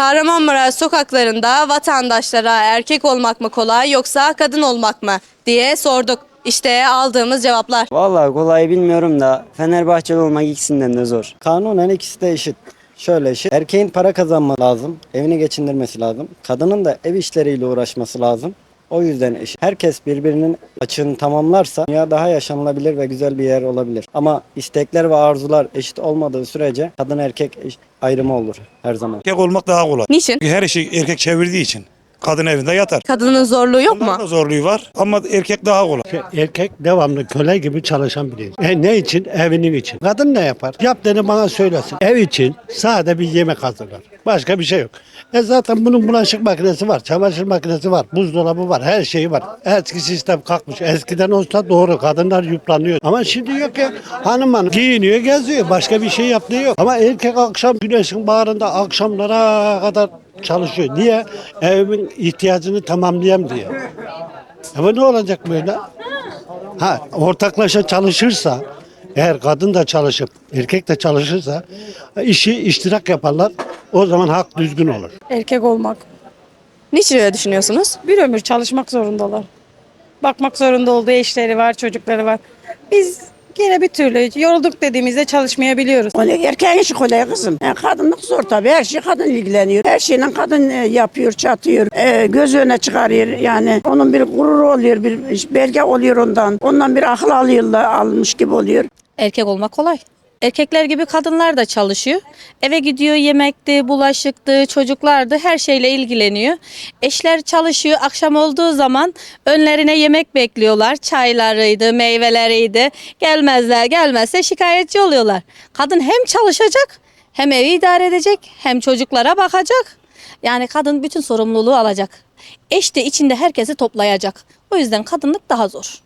Kahramanmaraş sokaklarında vatandaşlara erkek olmak mı kolay yoksa kadın olmak mı diye sorduk. İşte aldığımız cevaplar. Vallahi kolay bilmiyorum da Fenerbahçeli olmak ikisinden de zor. Kanunen ikisi de eşit. Şöyle eşit. Erkeğin para kazanması lazım. Evini geçindirmesi lazım. Kadının da ev işleriyle uğraşması lazım. O yüzden eşit. Herkes birbirinin açığını tamamlarsa dünya daha yaşanılabilir ve güzel bir yer olabilir. Ama istekler ve arzular eşit olmadığı sürece kadın erkek ayrımı olur her zaman. Erkek olmak daha kolay. Niçin? Çünkü her işi erkek çevirdiği için. Kadın evinde yatar. Kadının zorluğu yok mu? Onların da zorluğu var ama erkek daha kolay. Erkek devamlı köle gibi çalışan bir insan. E ne için? Evinin için. Kadın ne yapar? Yaptığını bana söylesin. Ev için sade bir yemek hazırlar. Başka bir şey yok. E zaten bunun bulaşık makinesi var, çamaşır makinesi var, buzdolabı var, her şeyi var. Eski sistem kalkmış. Eskiden olsa doğru kadınlar yıpranıyor. Ama şimdi yok ya. Hanım hanım giyiniyor, geziyor. Başka bir şey yaptığı yok. Ama erkek akşam güneşin bağrında akşamlara kadar çalışıyor. Niye? Evimin ihtiyacını tamamlayayım diye. Ama ne olacak böyle? Ha, ortaklaşa çalışırsa, eğer kadın da çalışıp erkek de çalışırsa işi iştirak yaparlar. O zaman hak düzgün olur. Erkek olmak. Niçin öyle düşünüyorsunuz? Bir ömür çalışmak zorundalar. Bakmak zorunda olduğu eşleri var, çocukları var. Biz yine bir türlü yorulduk dediğimizde çalışmayabiliyoruz. Kolay, erkeğin işi kolay kızım. E, kadınlık zor tabii. Her şey kadın ilgileniyor. Her şeyle kadın e, yapıyor, çatıyor. E, göz öne çıkarıyor. Yani onun bir gururu oluyor, bir belge oluyor ondan. Ondan bir akıl alıyorlar, almış gibi oluyor. Erkek olmak kolay. Erkekler gibi kadınlar da çalışıyor. Eve gidiyor yemekti, bulaşıktı, çocuklardı her şeyle ilgileniyor. Eşler çalışıyor. Akşam olduğu zaman önlerine yemek bekliyorlar. Çaylarıydı, meyveleriydi. Gelmezler, gelmezse şikayetçi oluyorlar. Kadın hem çalışacak, hem evi idare edecek, hem çocuklara bakacak. Yani kadın bütün sorumluluğu alacak. Eş de içinde herkesi toplayacak. O yüzden kadınlık daha zor.